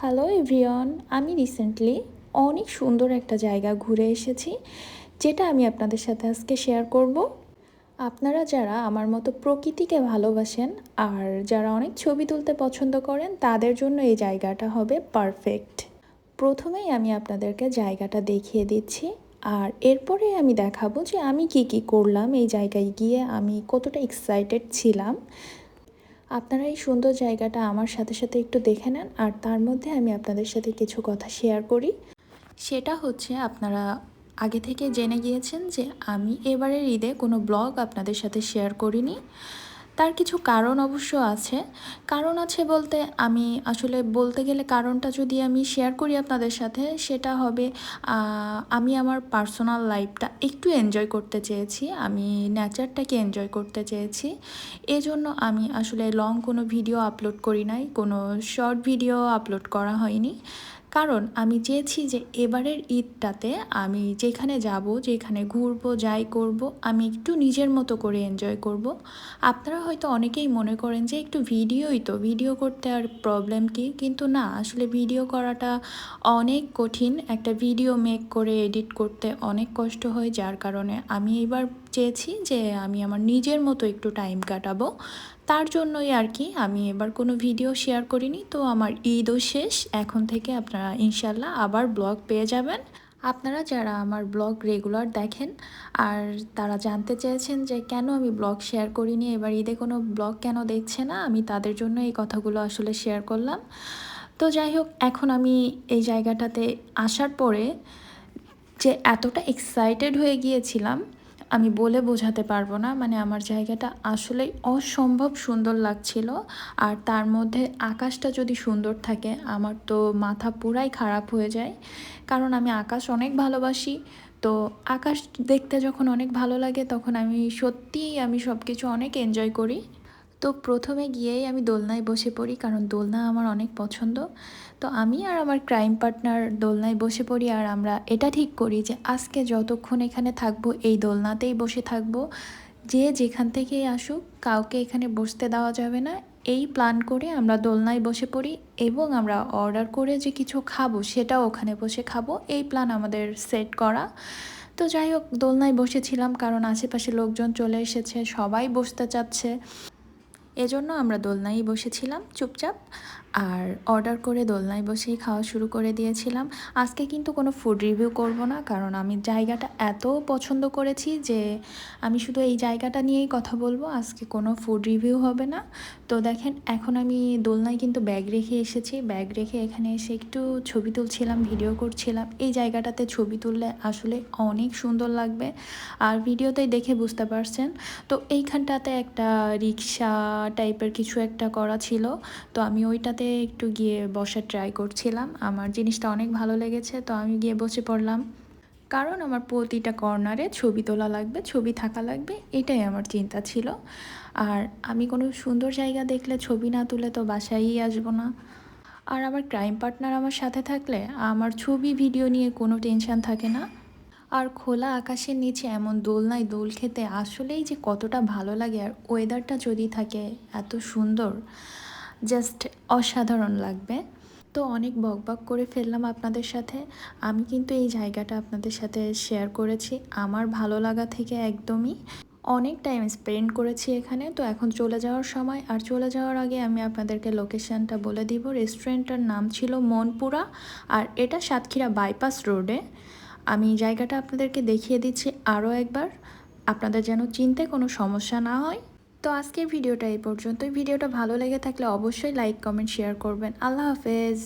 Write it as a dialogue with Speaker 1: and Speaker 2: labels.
Speaker 1: Hello everyone আমি recently অনেক সুন্দর একটা জায়গা ঘুরে এসেছি, যেটা আমি আপনাদের সাথে আজকে শেয়ার করব। আপনারা যারা আমার মতো প্রকৃতিকে ভালোবাসেন আর যারা অনেক ছবি তুলতে পছন্দ করেন, তাদের জন্য এই জায়গাটা হবে পারফেক্ট প্রথমেই আমি আপনাদেরকে জায়গাটা দেখিয়ে দিচ্ছি, আর এরপরে আমি দেখাবো যে আমি কি কি করলাম এই জায়গায় গিয়ে আমি কতটা এক্সাইটেড ছিলাম। আপনারা এই সুন্দর জায়গাটা আমার সাথে সাথে একটু দেখে নেন, আর তার মধ্যে আমি আপনাদের সাথে কিছু কথা শেয়ার করি। সেটা হচ্ছে আপনারা আগে থেকে জেনে গিয়েছেন যে আমি এবারের ঈদে কোনো ব্লগ আপনাদের সাথে শেয়ার করিনি। তার কিছু কারণ অবশ্য আছে। কারণ আছে বলতে আমি আসলে বলতে গেলে কারণটা যদি আমি শেয়ার করি আপনাদের সাথে, সেটা হবে আমি আমার পার্সোনাল লাইফটা একটু এনজয় করতে চেয়েছি। আমি নেচারটাকে এনজয় করতে চেয়েছি। এজন্য আমি আসলে লং কোনো ভিডিও আপলোড করি নাই। কোনো শর্ট ভিডিও আপলোড করা হয়নি। কারণ আমি চেয়েছি যে এবারের ঈদটাতে আমি যেখানে যাব, যেখানে ঘুরবো, যাই করব, আমি একটু নিজের মতো করে এনজয় করব। আপনারা হয়তো অনেকেই মনে করেন যে একটু ভিডিওই তো, ভিডিও করতে আর প্রবলেম কি? কিন্তু না, আসলে ভিডিও করাটা অনেক কঠিন। একটা ভিডিও মেক করে এডিট করতে অনেক কষ্ট হয়, যার কারণে আমি এবার চেয়েছি যে আমি আমার নিজের মতো একটু টাইম কাটাবো। তার জন্যই আর কি আমি এবার কোনো ভিডিও শেয়ার করিনি। তো আমার ঈদও শেষ। এখন থেকে আপনারা ইনশাল্লাহ আবার ব্লগ পেয়ে যাবেন। আপনারা যারা আমার ব্লগ রেগুলার দেখেন আর তারা জানতে চেয়েছেন যে কেন আমি ব্লগ শেয়ার করিনি, এবার ঈদে কোনো ব্লগ কেন দেখছে না, আমি তাদের জন্য এই কথাগুলো আসলে শেয়ার করলাম। তো যাই হোক, এখন আমি এই জায়গাটাতে আসার পরে যে এতটা এক্সাইটেড হয়ে গিয়েছিলাম আমি বলে বোঝাতে পারব না মানে আমার জায়গাটা আসলেই অসম্ভব সুন্দর লাগছিল। আর তার মধ্যে আকাশটা যদি সুন্দর থাকে, আমার তো মাথা পুরাই খারাপ হয়ে যায়। কারণ আমি আকাশ অনেক ভালোবাসি, তো আকাশ দেখতে যখন অনেক ভালো লাগে, তখন আমি সত্যিই আমি সব কিছু অনেক এনজয় করি। তো প্রথমে গিয়েই আমি দোলনায় বসে পড়ি, কারণ দোলনা আমার অনেক পছন্দ। তো আমি আর আমার ক্রাইম পার্টনার দোলনায় বসে পড়ি, আর আমরা এটা ঠিক করি যে আজকে যতক্ষণ এখানে থাকব, এই দোলনাতেই বসে থাকব। যে যেখান থেকেই আসুক, কাউকে এখানে বসতে দেওয়া যাবে না। এই প্ল্যান করে আমরা দোলনায় বসে পড়ি এবং আমরা অর্ডার করে যে কিছু খাব, সেটাও ওখানে বসে খাব। এই প্ল্যান আমাদের সেট করা। তো যাই হোক, দোলনায় বসেছিলাম, কারণ আশেপাশে লোকজন চলে এসেছে, সবাই বসতে চাচ্ছে। এজন্য আমরা দোলনায় বসেছিলাম চুপচাপ। আর অর্ডার করে দোলনায় বসেই খাওয়া শুরু করে দিয়েছিলাম। আজকে কিন্তু কোনো ফুড রিভিউ করব না, কারণ আমি জায়গাটা এত পছন্দ করেছি যে আমি শুধু এই জায়গাটা নিয়েই কথা বলব। আজকে কোনো ফুড রিভিউ হবে না। তো দেখেন, এখন আমি দোলনায় কিন্তু ব্যাগ রেখে এসেছি। ব্যাগ রেখে এখানে এসে একটু ছবি তুলছিলাম ভিডিও করছিলাম। এই জায়গাটাতে ছবি তুললে আসলে অনেক সুন্দর লাগবে। আর ভিডিওতেই দেখে বুঝতে পারছেন। তো এইখানটাতে একটা রিক্সা টাইপের কিছু একটা করা ছিল। তো আমি ওইটাতে একটু গিয়ে বসার ট্রাই করছিলাম। আমার জিনিসটা অনেক ভালো লেগেছে, তো আমি গিয়ে বসে পড়লাম। কারণ আমার প্রতিটা কর্নারে ছবি তোলা লাগবে, ছবি থাকা লাগবে, এটাই আমার চিন্তা ছিল। আর আমি কোনো সুন্দর জায়গা দেখলে ছবি না তুলে তো বাসায়ই আসব না। আর আমার ক্রাইম পার্টনার আমার সাথে থাকলে আমার ছবি ভিডিও নিয়ে কোনো টেনশন থাকে না। আর খোলা আকাশের নিচে এমন দোলনায় দোল খেতে আসলেই যে কতটা ভালো লাগে। আর ওয়েদারটা যদি থাকে এত সুন্দর জাস্ট অসাধারণ লাগবে। তো অনেক বক বক করে ফেললাম আপনাদের সাথে। আমি কিন্তু এই জায়গাটা আপনাদের সাথে শেয়ার করেছি। আমার ভালো লাগা থেকে একদমই। অনেক টাইম স্পেন্ড করেছি এখানে। তো এখন চলে যাওয়ার সময়। আর চলে যাওয়ার আগে আমি আপনাদেরকে লোকেশানটা বলে দিব। রেস্টুরেন্টটার নাম ছিল মনপুরা। আর এটা সাতক্ষীরা বাইপাস রোডে আমি জায়গাটা আপনাদেরকে দেখিয়ে দিচ্ছি আরও একবার। আপনাদের যেন চিনতে কোনো সমস্যা না হয়। তো আজকের ভিডিওটা এই পর্যন্তই। ভিডিওটা ভালো লেগে থাকলে অবশ্যই লাইক কমেন্ট শেয়ার করবেন। আল্লাহ হাফেজ।